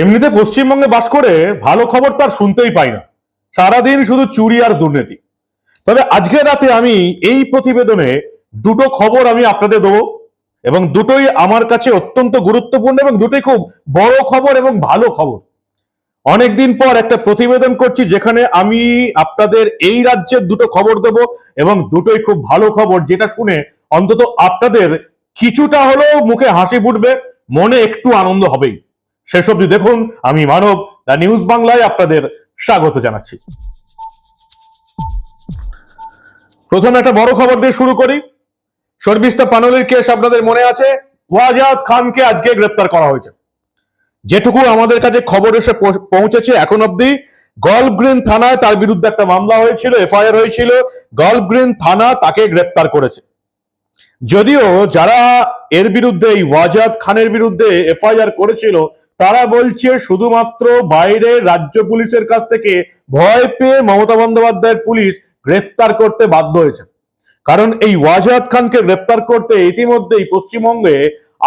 এমনিতে পশ্চিমবঙ্গে বাস করে ভালো খবর তার শুনতেই পাই না। সারাদিন শুধু চুরি আর দুর্নীতি। তবে আজকে রাতে আমি এই প্রতিবেদনে দুটো খবর আমি আপনাদের দেবো এবং দুটোই আমার কাছে অত্যন্ত গুরুত্বপূর্ণ এবং দুটোই খুব বড় খবর এবং ভালো খবর। অনেকদিন পর একটা প্রতিবেদন করছি যেখানে আমি আপনাদের এই রাজ্যের দুটো খবর দেব এবং দুটোই খুব ভালো খবর যেটা শুনে অন্তত আপনাদের কিছুটা হলেও মুখে হাসি ফুটবে, মনে একটু আনন্দ হবেই। শেষ অব্দি দেখুন, আমি মানব, দ্য নিউজ বাংলায় আপনাদের স্বাগত জানাচ্ছি। প্রথমে একটা বড় খবর দিয়ে শুরু করি। শর্মিষ্ঠা পানলির কেস আপনাদের মনে আছে? ওয়াজাদ খানকে আজকে গ্রেপ্তার করা হয়েছে। যেটুকু আমাদের কাছে খবর এসে পৌঁছেছে, এখন অব্দি গল্ফ গ্রিন থানায় তার বিরুদ্ধে একটা মামলা হয়েছিল, এফআইআর হয়েছিল। গল্ফ গ্রিন থানা তাকে গ্রেপ্তার করেছে। যদিও যারা এর বিরুদ্ধে, এই ওয়াজাদ খানের বিরুদ্ধে এফআইআর করেছিল তারা বলছে শুধুমাত্র বাইরে রাজ্য পুলিশের কাছ থেকে ভয় পেয়ে মমতা বন্দ্যোপাধ্যায়ের পুলিশ গ্রেফতার করতে বাধ্য হয়েছে। কারণ এই ওয়াজাদ খানকে গ্রেপ্তার করতে ইতিমধ্যেই পশ্চিমবঙ্গে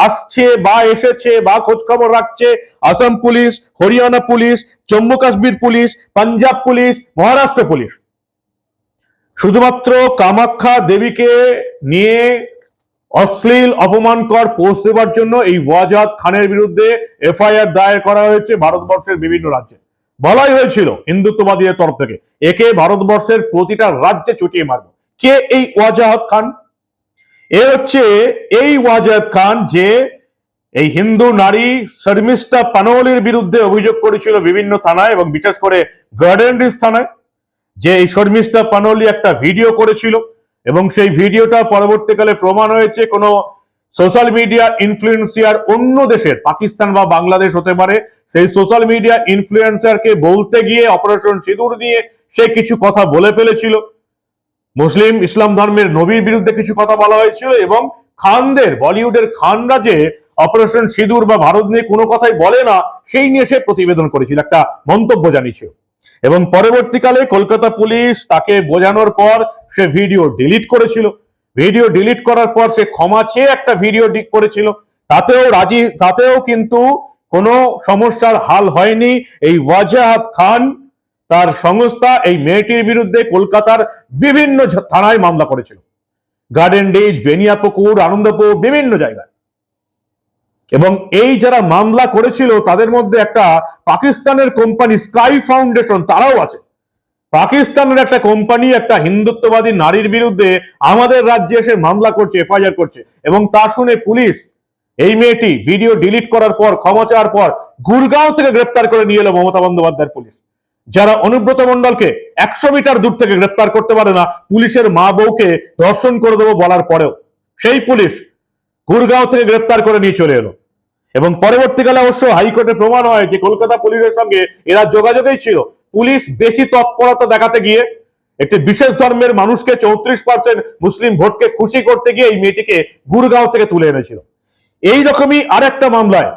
আসছে বা এসেছে বা খোঁজ খবর রাখছে Assam police, Haryana police, Jammu Kashmir police, Punjab police, Maharashtra police. শুধুমাত্র কামাখ্যা দেবীকে নিয়ে অশ্লীল অপমানকর পোস্ট দেওয়ার জন্য এই ওয়াজাদ খানের বিরুদ্ধে এফআইআর দায়ের করা হয়েছে ভারতবর্ষের বিভিন্ন রাজ্যে। বলাই হয়েছিল হিন্দুত্ববাদীদের তরফ থেকে, একে ভারতবর্ষের প্রতিটা রাজ্যে চটিয়ে মারব। কে এই ওয়াজাহাদ খান? এ হচ্ছে এই ওয়াজাদ খান যে এই হিন্দু নারী শর্মিষ্ঠা পানোলির বিরুদ্ধে অভিযোগ করেছিল বিভিন্ন থানায় এবং বিশেষ করে গার্ডেন থানায় যে এই শর্মিষ্ঠা পানোলি একটা ভিডিও করেছিল। এবং সেই ভিডিওটা পরবর্তীকালে প্রমাণ হয়েছে, কোনো সোশ্যাল মিডিয়া ইনফ্লুয়েন্সিয়ার অন্য দেশের, পাকিস্তান বা বাংলাদেশ হতে পারে, সেই সোশ্যাল মিডিয়া ইনফ্লুয়েন্সারকে বলতে গিয়ে অপারেশন সিঁদুর দিয়ে সে কিছু কথা বলে ফেলেছিল। মুসলিম ইসলাম ধর্মের নবীর বিরুদ্ধে কিছু কথা বলা হয়েছিল এবং খানদের, বলিউডের খানরা যে অপারেশন সিঁদুর বা ভারত নিয়ে কোনো কথাই বলে না, সেই নিয়ে সে প্রতিবেদন করেছিল, একটা মন্তব্য জানিয়েছিল। এবং পরবর্তীকালে কলকাতা পুলিশ তাকে বোঝানোর পর সে ভিডিও ডিলিট করেছিল। ভিডিও ডিলিট করার পর সে ক্ষমা চেয়ে একটা ভিডিও করেছিল। তাতেও রাজি, তাতেও কিন্তু কোনো সমস্যার হাল হয়নি। এই ওয়াজাহাত খান, তার সংস্থা, এই মেয়েটির বিরুদ্ধে কলকাতার বিভিন্ন থানায় মামলা করেছিল। গার্ডেন ডিজ বেনিয়াপুকুর আনন্দপুর বিভিন্ন জায়গায়। এবং এই যারা মামলা করেছিল, তাদের মধ্যে একটা পাকিস্তানের কোম্পানি স্কাই ফাউন্ডেশন তারাও আছে। পাকিস্তানের একটা কোম্পানি একটা হিন্দুত্ববাদী নারীর বিরুদ্ধে আমাদের রাজ্যে এসে মামলা করছে এফআইআর করছে। এবং তা শুনে পুলিশ এই মেয়েটি ভিডিও ডিলিট করার পর, ক্ষমা চাওয়ার পর, গুরগাঁও থেকে গ্রেপ্তার করে নিয়ে এলো মমতা বন্দ্যোপাধ্যায়ের পুলিশ। যারা অনুব্রত মন্ডলকে একশো মিটার দূর থেকে গ্রেপ্তার করতে পারে না, পুলিশের মা বউকে ধর্ষণ করে দেবো বলার পরেও সেই পুলিশ গুরগাঁও থেকে গ্রেপ্তার করে নিয়ে চলে এলো। এবং পরবর্তীকালে অবশ্য হাইকোর্টে প্রমাণ হয় যে কলকাতা পুলিশের সঙ্গে এরা যোগাযোগেই ছিল। পুলিশ বেশি তৎপরতা দেখাতে গিয়ে একটি বিশেষ ধর্মের মানুষকে চৌত্রিশ পার্সেন্ট মুসলিম ভোটকে খুশি করতে গিয়ে এই মেয়েটিকে গুরগাঁও থেকে তুলে এনেছিল। এই রকমই আরেকটা মামলায়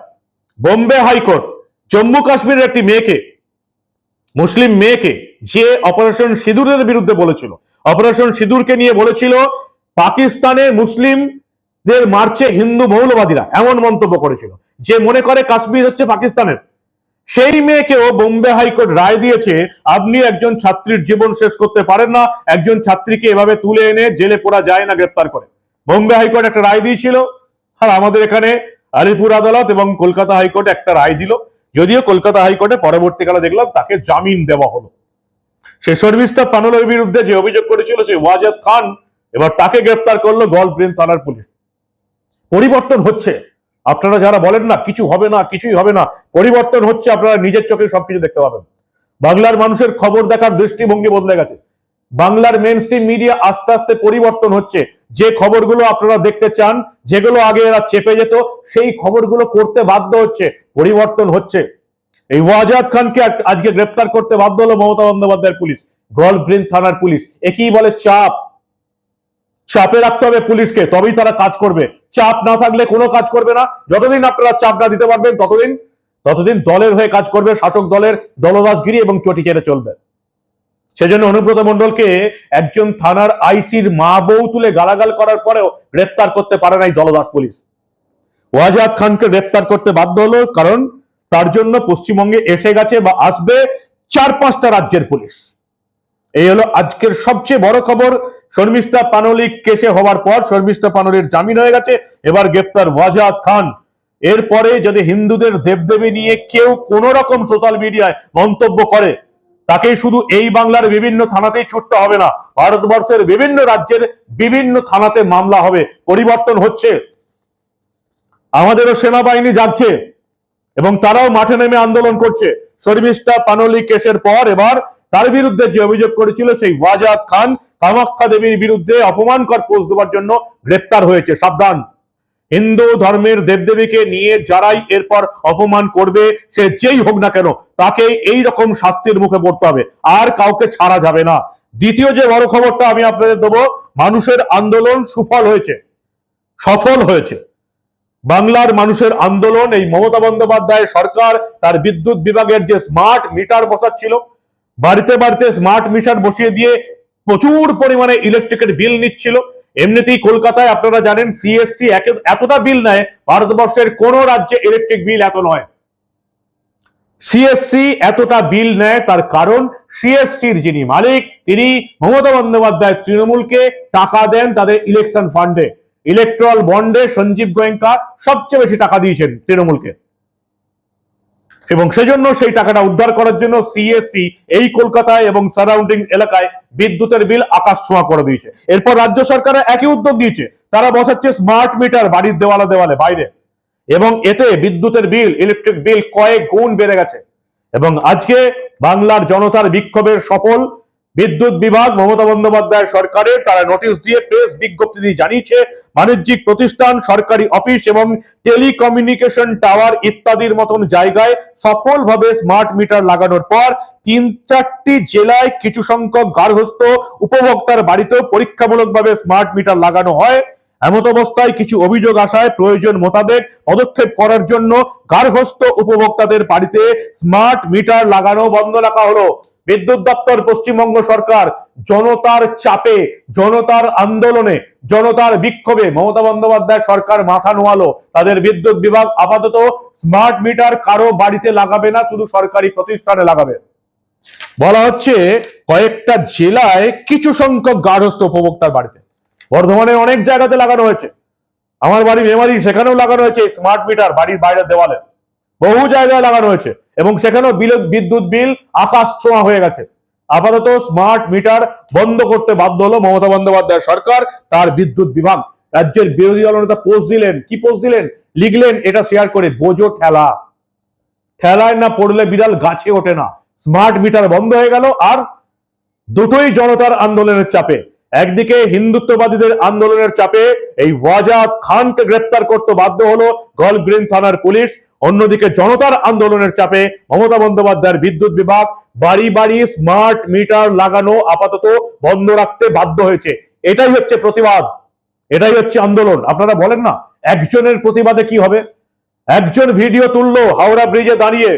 বোম্বে হাইকোর্ট জম্মু কাশ্মীরের একটি মেয়েকে, মুসলিম মেয়েকে যে অপারেশন সিঁদুরের বিরুদ্ধে বলেছিল, অপারেশন সিঁদুরকে নিয়ে বলেছিল পাকিস্তানে মুসলিমদের মারছে হিন্দু মৌলবাদীরা। এমন মন্তব্য করেছিল। যে মনে করে কাশ্মীর হচ্ছে পাকিস্তানের সেই মেয়েকেও বোম্বে হাইকোর্ট রায় দিয়েছে, আপনি একজন ছাত্রীর জীবন শেষ করতে পারেন না, একজন ছাত্রীকে এভাবে তুলে এনে জেলে পড়া যায় না, গ্রেপ্তার করে। বোম্বে হাইকোর্ট একটা রায় দিয়েছিল, আর আমাদের এখানে আলিপুর আদালত এবং কলকাতা হাইকোর্ট একটা রায় দিল। যদিও কলকাতা হাইকোর্টে পরবর্তীকালে দেখলাম তাকে জামিন দেওয়া হলো। সে শর্মিষ্ঠা পানলের বিরুদ্ধে যে অভিযোগ করেছিল সেই ওয়াজাদ খান, এবার তাকে গ্রেপ্তার করল গল্ফ গ্রিন থানার পুলিশ। পরিবর্তন হচ্ছে। আপনারা যারা বলেন না, কিছু হবে না, কিছুই হবে না, পরিবর্তন হচ্ছে, আপনারা নিজের চোখে সবকিছু দেখতে পাবেন। বাংলার মানুষের খবর দেখার দৃষ্টিভঙ্গি বদলে গেছে। বাংলার মেন স্ট্রিম মিডিয়া আস্তে আস্তে পরিবর্তন হচ্ছে। যে খবরগুলো আপনারা দেখতে চান, যেগুলো আগে এরা চেপে যেত, সেই খবরগুলো করতে বাধ্য হচ্ছে, পরিবর্তন হচ্ছে। এই ওয়াজাদ খানকে আজকে গ্রেপ্তার করতে বাধ্য হলো মমতা বন্দ্যোপাধ্যায়ের পুলিশ গল্ফ গ্রিন থানার পুলিশ। একই বলে চাপ। চাপে রাখতে হবে পুলিশকে, তবেই তারা কাজ করবে। চাপ না থাকলে কোনো কাজ করবে না। যতদিন আপনারা চাপ না দিতে পারবেন, ততদিন ততদিন দলের হয়ে কাজ করবে, শাসক দলের দলদাসগিরি এবং চটি চেড়ে চলবে। সেজন্য অনুব্রত মন্ডলকে একজন থানার আইসির মা বউ তুলে গালাগাল করার পরেও গ্রেপ্তার করতে পারে নাই দলদাস পুলিশ। ওয়াজাদ খানকে গ্রেপ্তার করতে বাধ্য হলো কারণ তার জন্য পশ্চিমবঙ্গে এসে গেছে বা আসবে চার পাঁচটা রাজ্যের পুলিশ। এই হলো আজকের সবচেয়ে বড় খবর। শর্মিষ্ঠা পানলি কেসে হওয়ার পর শর্মিষ্ঠা পানলির জামিন হয়ে গেছে। এবার গ্রেপ্তার ওয়াজাদ খান। এরপরে যদি হিন্দুদের দেবদেবী নিয়ে কেউ কোন রকম সোশ্যাল মিডিয়ায় মন্তব্য করে তাকে শুধু এই বাংলার বিভিন্ন থানাতেই ছুটতে হবে না, ভারতবর্ষের বিভিন্ন রাজ্যের বিভিন্ন থানাতে মামলা হবে, পরিবর্তন হচ্ছে। আমাদেরও সেনাবাহিনী যাচ্ছে এবং তারাও মাঠে নেমে আন্দোলন করছে। শর্মিষ্ঠা পানলি কেসের পর এবার তার বিরুদ্ধে যে অভিযোগ করেছিল সেই ওয়াজাদ খান কামাখ্যা দেবীর বিরুদ্ধে অপমানকর পোস্ট দেওয়ার জন্য গ্রেপ্তার হয়েছে। সাবধান। হিন্দু ধর্মের দেবদেবীকে নিয়ে যারাই এরপর অপমান করবে, সে যেই হোক না কেন, তাকে এই রকম শাস্তির মুখে পড়তে হবে। আর কাউকে ছাড়া যাবে না। দ্বিতীয় যে বড় খবরটা আমি আপনাদের দেবো, মানুষের আন্দোলন সুফল হয়েছে, সফল হয়েছে। বাংলার মানুষের আন্দোলন, এই মমতা বন্দ্যোপাধ্যায় সরকার, তার বিদ্যুৎ বিভাগের যে স্মার্ট মিটার বসাচ্ছিল বাড়িতে বাড়িতে স্মার্ট মিটার বসিয়ে দিয়ে প্রচুর পরিমাণে ইলেকট্রিকের বিল নিচ্ছিল। এমনিতেই কলকাতায় আপনারা জানেন সিএসসি এতটা বিল নেয়, ভারতবর্ষের কোন রাজ্যে ইলেকট্রিক বিল এত নয়। সিএসসি এতটা বিল নেয় তার কারণ সিএসসির যিনি মালিক, তিনি মমতা বন্দ্যোপাধ্যায়, তৃণমূলকে টাকা দেন তাদের ইলেকশন ফান্ডে ইলেকট্রাল বন্ডে সঞ্জীব গোয়েঙ্কা সবচেয়ে বেশি টাকা দিয়েছেন তৃণমূলকে। এবং সেজন্য সেই টাকাটা উদ্ধার করার জন্য সিএসসি এই কলকাতায় এবং সারাউন্ডিং এলাকায় বিদ্যুতের বিল আকাশ ছোঁয়া করে দিয়েছে। এরপর রাজ্য সরকার একই উদ্যোগ নিয়েছে। তারা বসাচ্ছে স্মার্ট মিটার বাড়ির দেওয়ালে দেওয়ালে বাইরে। এবং এতে বিদ্যুতের বিল ইলেকট্রিক বিল কয়েক গুণ বেড়ে গেছে। এবং আজকে বাংলার জনতার বিক্ষোভের সফল বিদ্যুৎ বিভাগ, মমতা বন্দ্যোপাধ্যায় সরকারের, তারা নোটিশ দিয়ে প্রেস বিজ্ঞপ্তি দিয়ে জানিয়েছে, বাণিজ্যিক প্রতিষ্ঠান, সরকারি অফিস এবং টেলিকমিউনিকেশন টাওয়ার ইত্যাদির মতন জায়গায় সফলভাবে স্মার্ট মিটার লাগানোর পর তিন চারটি জেলায় কিছু সংখ্যক গার্হস্থ উপভোক্তার বাড়িতেও পরীক্ষামূলকভাবে স্মার্ট মিটার লাগানো হয়। এমত অবস্থায় কিছু অভিযোগ আসায় প্রয়োজন মোতাবেক পদক্ষেপ করার জন্য গার্হস্থ উপভোক্তাদের বাড়িতে স্মার্ট মিটার লাগানো বন্ধ রাখা হলো। বিদ্যুৎ দপ্তর, পশ্চিমবঙ্গ সরকার জনতার চাপে, জনতার আন্দোলনে, জনতার বিক্ষোভে মমতা বন্দ্যোপাধ্যায় সরকার মাথা নোয়ালো। তাদের বিদ্যুৎ বিভাগ আপাতত স্মার্ট মিটার কারও বাড়িতে লাগাবে না, শুধু সরকারি প্রতিষ্ঠানে লাগাবে। বলা হচ্ছে কয়েকটা জেলায় কিছু সংখ্যক গার্হস্থ উপভোক্তার বাড়িতে। বর্ধমানে অনেক জায়গাতে লাগানো হয়েছে। আমার বাড়ি মেমারি সেখানেও লাগানো হয়েছে স্মার্ট মিটার বাড়ির বাইরের দেওয়ালে। বহু জায়গায় লাগানো হয়েছে। এবং সেখানেও বিল, বিদ্যুৎ বিল আকাশ ছোঁয়া হয়ে গেছে। আপাতত স্মার্ট মিটার বন্ধ করতে বাধ্য হলো মমতা বন্দ্যোপাধ্যায় সরকার, তার বিদ্যুৎ বিভাগ। রাজ্যের বিরোধী দলনেতা পোস্ট দিলেন, কি পোস্ট দিলেন? লিখলেন, এটা শেয়ার করে, বোঝো ঠেলা। ঠেলায় না পড়লে বিড়াল গাছে ওঠে না। স্মার্ট মিটার বন্ধ হয়ে গেল আর দুটোই জনতার আন্দোলনের চাপে। একদিকে হিন্দুত্ববাদীদের আন্দোলনের চাপে এই ওয়াজাদ খানকে গ্রেপ্তার করতে বাধ্য হলো গল্ফ গ্রিন থানার পুলিশ অন্যদিকে জনতার আন্দোলনের চাপে মমতা বন্দ্যোপাধ্যায়ের বিদ্যুৎ বিভাগ বাড়ি বাড়ি স্মার্ট মিটার লাগানো আপাতত বন্ধ রাখতে বাধ্য হয়েছে। এটাই হচ্ছে প্রতিবাদ। এটাই হচ্ছে আন্দোলন। আপনারা বলেন না, একজনের প্রতিবাদে কি হবে? একজন ভিডিও তুললো হাওড়া ব্রিজে দাঁড়িয়ে,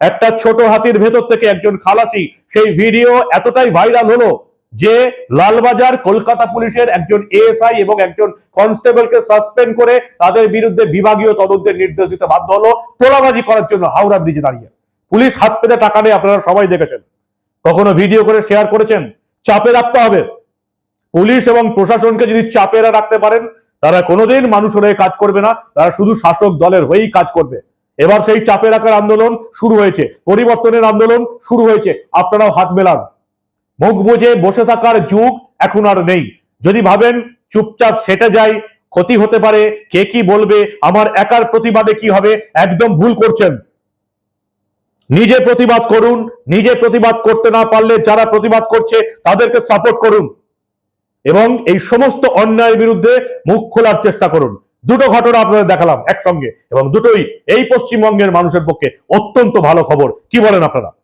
একটা ছোট হাতির ভেতর থেকে একজন খালাসি, সেই ভিডিও এতটাই ভাইরাল হলো যে লালবাজার কলকাতা পুলিশের একজন এএসআই এবং একজন কনস্টেবলকে সাসপেন্ড করে তাদের বিরুদ্ধে বিভাগীয় তদন্তের নির্দেশ দিতে বাধ্য হলো তোলাবাজি করার জন্য হাওড়া ব্রিজে দাঁড়িয়ে। পুলিশ হাত পেতে টাকা নেই, আপনারা সবাই দেখেছেন। কখনো ভিডিও করে শেয়ার করেছেন? চাপে রাখতে হবে। পুলিশ এবং প্রশাসনকে যদি চাপে রাখতে পারেন, তারা কোনোদিন মানুষের হয়ে কাজ করবে না, তারা শুধু শাসক দলের হয়েই কাজ করবে। এবার সেই চাপে রাখার আন্দোলন শুরু হয়েছে, পরিবর্তনের আন্দোলন শুরু হয়েছে। আপনারাও হাত মেলান। মুখ বুঝে বসে থাকার যুগ এখন আর নেই। যদি ভাবেন চুপচাপ সেটে যায় ক্ষতি হতে পারে, কে কি বলবে, আমার একার প্রতিবাদে কি হবে, একদম ভুল করছেন। নিজে প্রতিবাদ করুন, নিজে প্রতিবাদ করতে না পারলে যারা প্রতিবাদ করছে, তাদেরকে সাপোর্ট করুন। এবং এই সমস্ত অন্যায়ের বিরুদ্ধে মুখ খোলার চেষ্টা করুন। দুটো ঘটনা আপনাদের দেখালাম একসঙ্গে। এবং দুটোই এই পশ্চিমবঙ্গের মানুষের পক্ষে অত্যন্ত ভালো খবর। কি বলেন আপনারা?